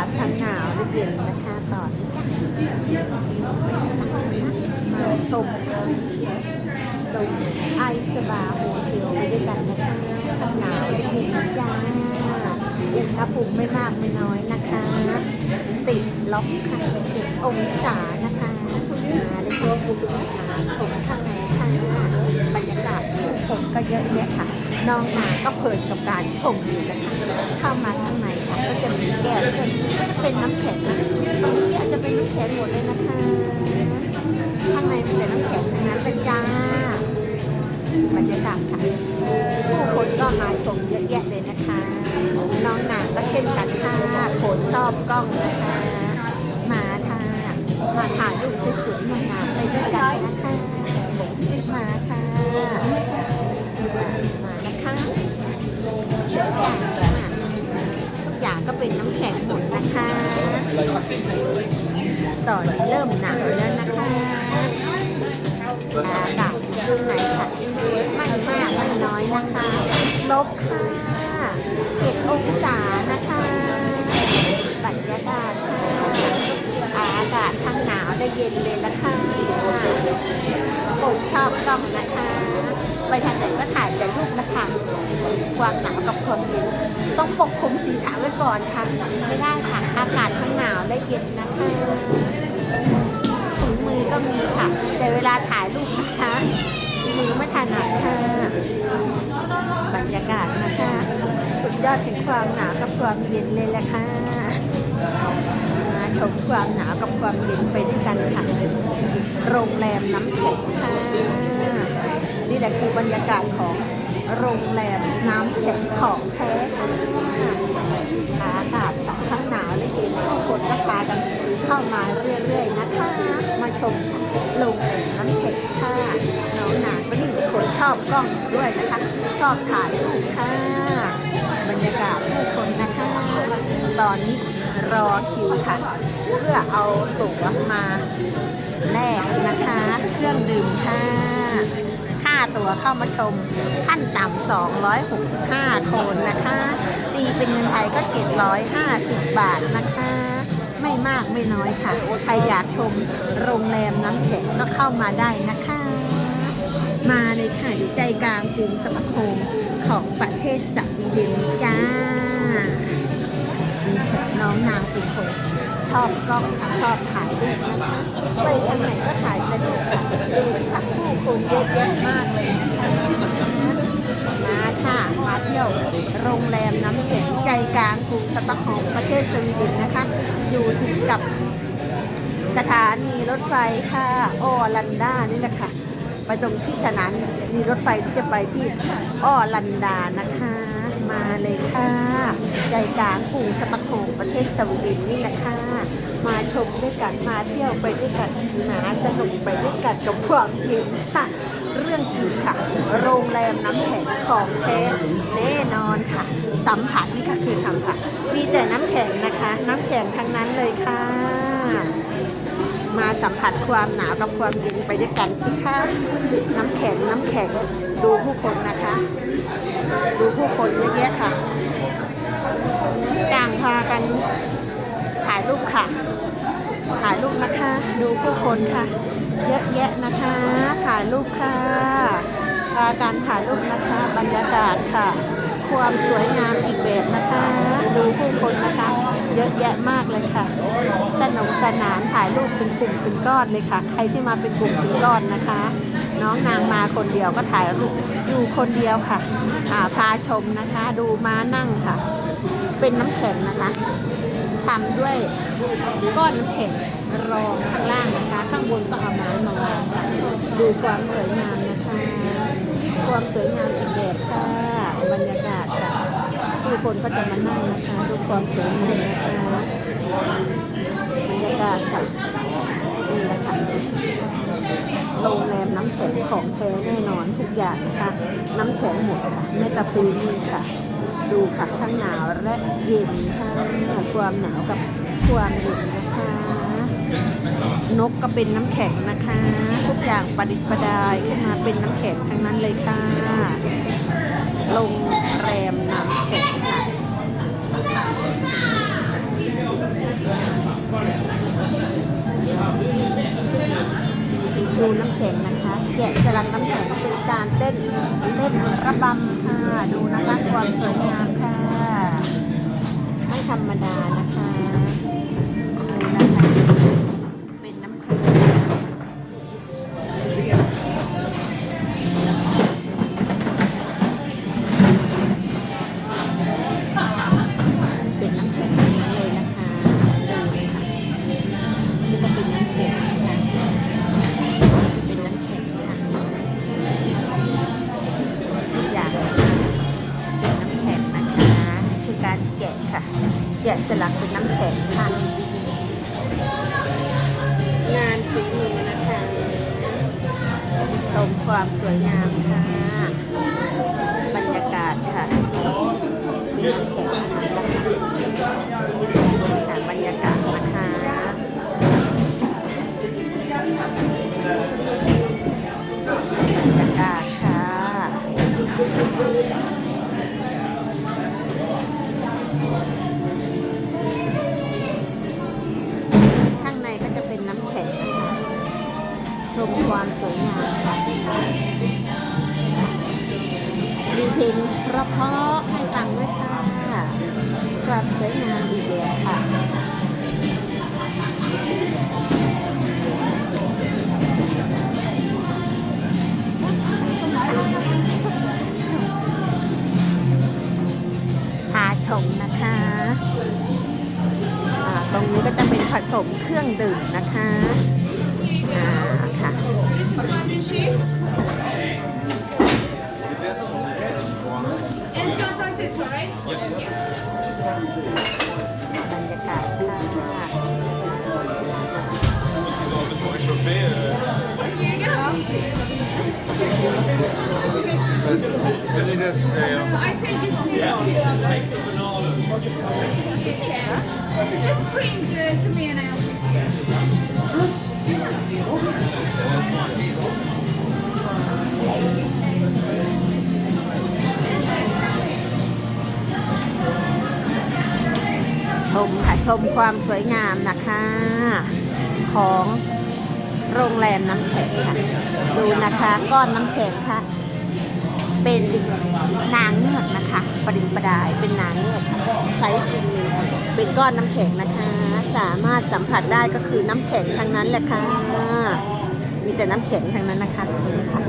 าทั้งหนาวและเย็นนะคะตอนนี้จ้ะมาชมตรงไอสบาโฮเทลไปด้วยกันนะคะทั้งหนาวและเย็นจ้าอุณหภูมิไม่มากไม่น้อยนะคะ ติดล็อกค่ะเจ็ดองศานะคะมาเลยค่ะมาชมข้างในค่ะบรรยากาศผู้คนก็เยอะแยะค่ะ น้องหมาก็เพลินกับการชมอยู่นะคะ เข้ามาข้างใน ก็จะมีแก้วเครื่องเป็นน้ำแข็งนะตรงนี้อาจจะเป็นน้ำแข็งหมดเลยนะคะ ข้างในมีแต่น้ำแข็งทั้งนั้นเลยจ้าบรรยากาศค่ะผู้คนก็มาชมเยอะแยะเลยนะคะ น้องหนาก็เช่นกันค่ะโขนชอบกล้องนะคะ มาค่ะมาถ่ายรูปสวยๆงา ริ่มหนาวแล้วนะคะอากาศข้างในค่ะไม่มากไม่น้อยนะคะลบค่ะเจ็ดองศานะคะบรรยากาศค่ะอากาศทั้งหนาวและเย็นเลยละคะผมชอบกล้องนะคะไปทางไหนก็ถ่ายแต่รูปนะคะความหนาวกับความเย็นต้องปกคลุมสีษะไว้ก่อนค่ะไม่ได้ค่ะอากาศทั้งหนาวและเย็นนะคะ มือก็มีค่ะ แต่เวลาถ่ายรูปนะคะมือไม่ถนัดค่ะบรรยากาศนะคะ สุดยอดถึงความหนาวกับความเย็นเลยแหละค่ะมาชมความหนาวกับความเย็นไปด้วยกันค่ะ โรงแรมน้ำแข็งค่ะ นี่แหละคือบรรยากาศของโรงแรมน้ำแข็งของแท้ค่ะอากาศทั้งหนาวและเย็นทุกคนก็พากันเข้ามาเรื่อยๆนะคะ อบกล้องด้วยนะคะ ชอบถ่ายรูปค่ะบรรยากาศผู้คนนะคะ ตอนนี้รอคิวค่ะ เพื่อเอาตั๋วมาแลกนะคะ เครื่องดื่มค่ะค่าตั๋วเข้ามาชมขั้นต่ำ265 คนนะคะ ตีเป็นเงินไทยก็ 750 บาทนะคะไม่มากไม่น้อยค่ะ ใครอยากชมโรงแรมน้ำแข็งก็เข้ามาได้นะคะ มาเลยค่ะอยู่ใจกลางกรุงสตอกโฮล์มของประเทศสวีเดนจ้าน้องนางเป็นคนชอบกล้องชอบถ่ายรูปนะคะไปทางไหนก็ถ่ายแต่รูปค่ะดูสิค่ะผู้คนเยอะแยะมากเลยนะคะมาค่ะมาเที่ยวโรงแรมน้ำแข็งใจกลางกรุงสตอกโฮล์มประเทศสวีเดนนะคะ อยู่ติดกับสถานีรถไฟค่ะ ออลันดานี่แหละค่ะ ไปตรงที่สถานมีรถไฟที่จะไปที่ออลันดานะคะ มาเลยค่ะใจกลางกรุงสตอกโฮล์มประเทศสวีเดนนี่แหละค่ะมาชมด้วยกันมาเที่ยวไปด้วยกันมาสนุกไปด้วยกันกับความเย็นค่ะเรื่องอีกค่ะ โรงแรมน้ำแข็งของแท้แน่นอนค่ะ สัมผัสนี่ก็คือสัมผัสมีแต่น้ำแข็งนะคะ น้ำแข็งทั้งนั้นเลยค่ะ มาสัมผัสความหนาวกับความเย็นไปด้วยกันสิคะน้ำแข็งน้ำแข็งดูผู้คนนะคะ ดูผู้คนเยอะแยะค่ะ ต่างพากันถ่ายรูปค่ะ ถ่ายรูปนะคะ ดูผู้คนค่ะ เยอะแยะนะคะ ถ่ายรูปค่ะพาการถ่ายรูปนะคะ บรรยากาศค่ะ ความสวยงามอีกแบบนะคะ ดูผู้คนนะคะ เยอะแยะมากเลยค่ะ สนุกสนานถ่ายรูปเป็นกลุ่มเป็นก้อนเลยค่ะ ใครที่มาเป็นกลุ่มเป็นก้อนนะคะ น้องนางมาคนเดียวก็ถ่ายรูปอยู่คนเดียวค่ะอ่าพาชมนะคะ ดูม้านั่งค่ะ เป็นน้ำแข็งนะคะทำด้วยก้อนน้ำแข็งรองข้างล่างนะคะ ข้างบนก็เอาไม้มาวางดูความสวยงามนะคะ ความสวยงามอีกแบบค่ะบรรยากาศค่ะผู้คนก็จะมานั่งนะคะ ดูความสวยงามนะคะ บรรยากาศค่ะนี่แหละค่ะโรงแรมน้ำแข็งของแท้แน่นอนทุกอย่างนะคะ น้ำแข็งหมดค่ะเมตาฟีนี่ค่ะ ดูค่ะทั้งหนาวและเย็นค่ะความหนาวกับความเย็นนะคะนกก็เป็นน้ำแข็งนะคะ ทุกอย่างประดิษฐ์ประดายขึ้นมาเป็นน้ำแข็งทั้งนั้นเลยค่ะโรงแรมน้ำแข็งค่ะ ดูน้ำแข็งนะคะ แกะสลักน้ำแข็งเป็นการเต้นเต้นระบำค่ะ ดูนะคะความสวยงามค่ะ ไม่ธรรมดานะคะดูนะคะ กะสลักเป็นน้ำแข็งค่ะ งานฝีมือนะคะชมความสวยงามค่ะ บรรยากาศค่ะน้ำแข็งค่ะ ข็งนะคะชมความสวยงามค่ะมีเพลงเพราะๆให้ฟังด้วยค่ะความสวยงามดีเดียวค่ะพาชมนะคะ ตรงนี้ก็จะเป็นผสมเครื่องดื่มนะคะ I think it's yeah. Just print uh, to me and I'll fix it. ชมค่ะชมความสวยงามนะคะ ของโรงแรมน้ำแข็งค่ะ ดูนะคะ ก้อนน้ำแข็งค่ะ เป็นนางเงือกนะคะปริมประดายเป็นนางเงือกไซส์เป็นก้อนน้ำแข็งนะคะ สามารถสัมผัสได้ก็คือน้ำแข็งทั้งนั้นแหละค่ะมีแต่น้ำแข็งทั้งนั้นนะคะดูค่ะ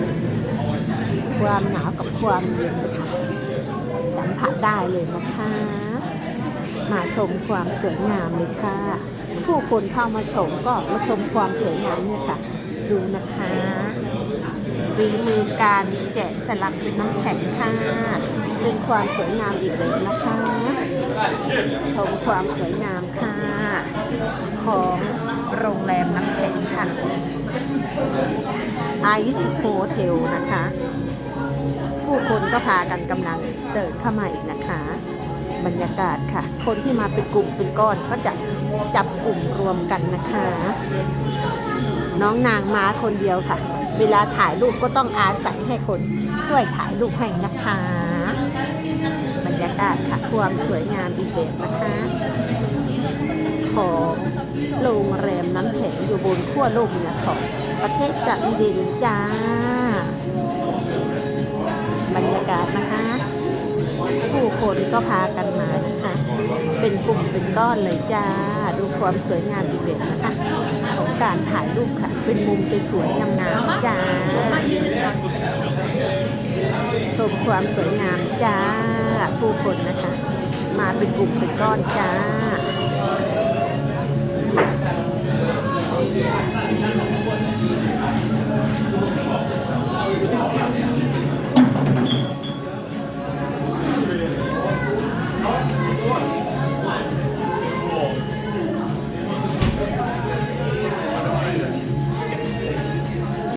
ความหนาวกับความเย็นค่ะสัมผัสได้เลยนะคะมาชมความสวยงามเลยค่ะ ผู้คนเข้ามาชมก็มาชมความสวยงามเนี่ยค่ะ ดูนะคะ ฝีมือการแกะสลักเป็นน้ำแข็งค่ะ เป็นความสวยงามอีกเลยนะคะ ชมความสวยงามค่ะ ของโรงแรมน้ำแข็งค่ะไอซ์โฮเทลนะคะ ผู้คนก็พากันกำลังเดินเข้ามาอีกนะคะ บรรยากาศค่ะ คนที่มาเป็นกลุ่มเป็นก้อนก็จะจับกลุ่มรวมกันนะคะ น้องนางมาคนเดียวค่ะ เวลาถ่ายรูปก็ต้องอาศัยให้คนช่วยถ่ายรูปให้นะคะ บรรยากาศค่ะความสวยงามอีกแบบนะคะ ของโรงแรมน้ำแข็งอยู่บนขั้วโลกเหนือของประเทศสวีเดนจ้า บรรยากาศนะคะ ผู้คนก็พากันมานะคะ เป็นกลุ่มเป็นก้อนเลยจ้า ดูความสวยงามอีกแบบนะคะ ของการถ่ายรูปค่ะ เป็นมุมสวยๆงามๆจ้า ชมความสวยงามจ้า ผู้คนนะคะ มาเป็นกลุ่มเป็นก้อนจ้า